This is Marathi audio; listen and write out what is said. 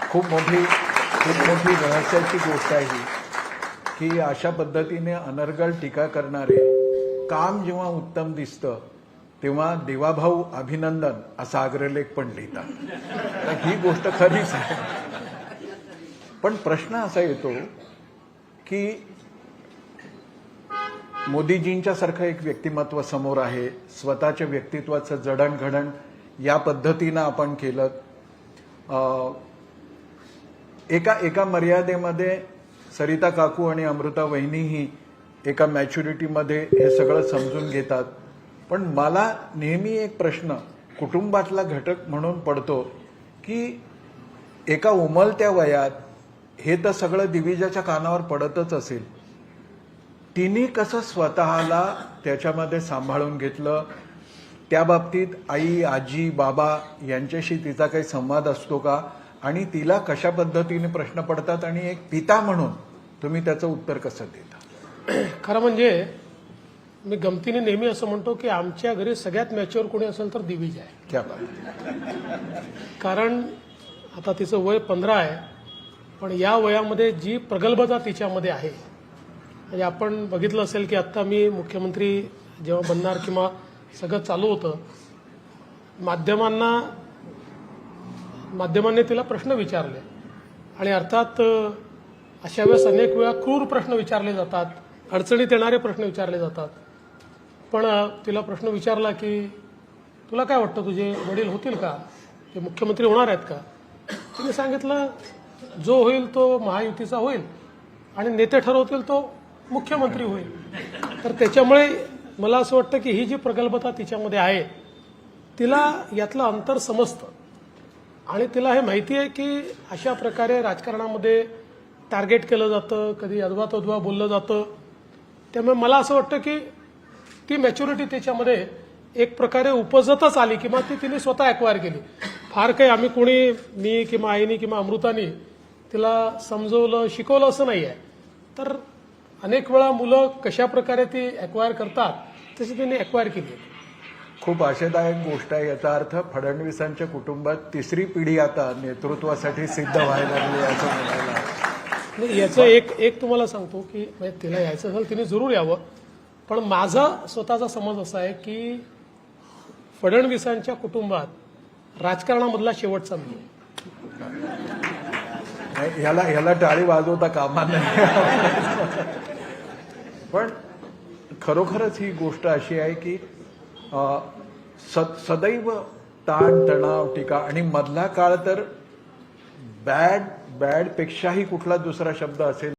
खूप मोठी खूप मोठी रहस्याची गोष्ट आहे ही की अशा पद्धतीने अनर्गळ टीका करणारे काम जेव्हा उत्तम दिसतं तेव्हा देवाभाऊ अभिनंदन असा अग्रलेख पण लिहितात. तर ही गोष्ट खरीच आहे. पण प्रश्न असा येतो की मोदीजींच्या सारखं एक व्यक्तिमत्व समोर आहे स्वतःच्या व्यक्तित्वाचं जडणघडण या पद्धतीनं आपण केलं. एका एका मर्यादेमध्ये सरिता काकू आणि अमृता वहिनीही एका मॅच्युरिटीमध्ये हे सगळं समजून घेतात. पण मला नेहमी एक प्रश्न कुटुंबातला घटक म्हणून पडतो की एका उमलत्या वयात हे तर सगळं दिविजाच्या कानावर पडतच असेल. तिने कसं स्वतःला त्याच्यामध्ये सांभाळून घेतलं? त्या बाबतीत आई आजी बाबा यांच्याशी तिचा काही संवाद असतो का? आणि तिला कशा पद्धतीने प्रश्न पडतात आणि एक पिता म्हणून तुम्ही त्याचं उत्तर कसं देता? खरं म्हणजे मी गमतीने नेहमी असं म्हणतो की आमच्या घरी सगळ्यात मॅच्युअर कोणी असेल तर दिवीज आहे. कारण आता तिचं वय पंधरा आहे पण या वयामध्ये जी प्रगल्भता तिच्यामध्ये आहे म्हणजे आपण बघितलं असेल की आत्ता मी मुख्यमंत्री जेव्हा बनणार किंवा सगळं चालू होतं माध्यमांना माध्यमांनी तिला प्रश्न विचारले. आणि अर्थात अशा वेळेस अनेक वेळा क्रूर प्रश्न विचारले जातात अडचणीत येणारे प्रश्न विचारले जातात. पण तिला प्रश्न विचारला की तुला काय वाटतं तुझे वडील होतील का? ते मुख्यमंत्री होणार आहेत का? तिने सांगितलं जो होईल तो महायुतीचा होईल आणि नेते ठरवतील तो मुख्यमंत्री होईल. तर त्याच्यामुळे मला असं वाटतं की ही जी प्रगल्भता तिच्यामध्ये आहे तिला यातलं अंतर समजतं. आणि तिला हे माहिती आहे की अशा प्रकारे राजकारणामध्ये टार्गेट केलं जातं कधी अदवा तद्वा बोललं जातं. त्यामुळे मला असं वाटतं की ती मॅच्युरिटी त्याच्यामध्ये एक प्रकारे उपजतच आली किंवा ती तिने स्वतः अक्वायर केली. फार काही आम्ही कोणी मी किंवा आईनी किंवा अमृतानी तिला समजवलं शिकवलं असं नाही आहे तर अनेक वेळा मुलं कशा प्रकारे ती अक्वायर करतात तशी तिने अक्वायर केली आहे. खूप आशादायक गोष्ट आहे. याचा अर्थ फडणवीसांच्या कुटुंबात तिसरी पिढी आता नेतृत्वासाठी सिद्ध व्हायला लागली असं म्हणायला याचं एक एक तुम्हाला सांगतो की म्हणजे तिला यायचं असेल तिने जरूर यावं. पण माझा स्वतःचा समज असा आहे की फडणवीसांच्या कुटुंबात राजकारणामधला शेवटचा मी ह्याला ह्याला टाळी वाजवता कामा नाही पण खरोखरच ही गोष्ट अशी आहे की सद सदैव ताण तणाव टीका. आणि मधला काळ तर बॅड बॅड पेक्षाही कुठला दुसरा शब्द असेल